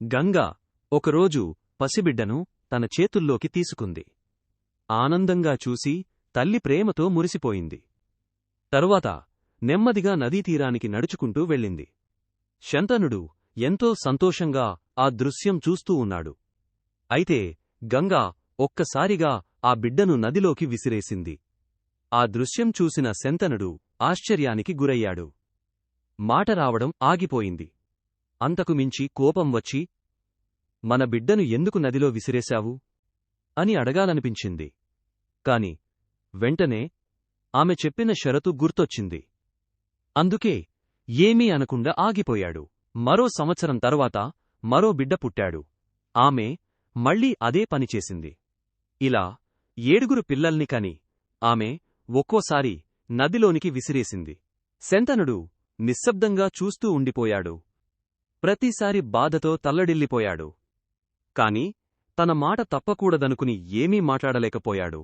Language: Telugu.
గంగ ఒకరోజు పసిబిడ్డను తన చేతుల్లోకి తీసుకుంది. ఆనందంగా చూసి తల్లి ప్రేమతో మురిసిపోయింది. తరువాత నెమ్మదిగా నదీతీరానికి నడుచుకుంటూ వెళ్ళింది. శంతనుడు ఎంతో సంతోషంగా ఆ దృశ్యం చూస్తూ ఉన్నాడు. అయితే గంగా ఒక్కసారిగా ఆ బిడ్డను నదిలోకి విసిరేసింది. ఆ దృశ్యం చూసిన శంతనుడు ఆశ్చర్యానికి గురయ్యాడు. మాట రావడం ఆగిపోయింది. అంతకుమించి కోపం వచ్చి మన బిడ్డను ఎందుకు నదిలో విసిరేశావు? అని అడగాలనిపించింది. కాని వెంటనే ఆమె చెప్పిన షరతు గుర్తొచ్చింది. అందుకే ఏమీ అనకుండా ఆగిపోయాడు. మరో సంవత్సరం తరువాత మరో బిడ్డ పుట్టాడు. ఆమె మళ్ళీ అదే పనిచేసింది ఇలా ఏడుగురు పిల్లల్ని కని ఆమె ఒక్కోసారి నదిలోనికి విసిరేసింది. శంతనుడు నిశ్శబ్దంగా చూస్తూ ఉండిపోయాడు. ప్రతిసారి బాధతో తల్లడిల్లిపోయాడు. కాని తన మాట తప్పకూడదనుకుని ఏమీ మాట్లాడలేకపోయాడు.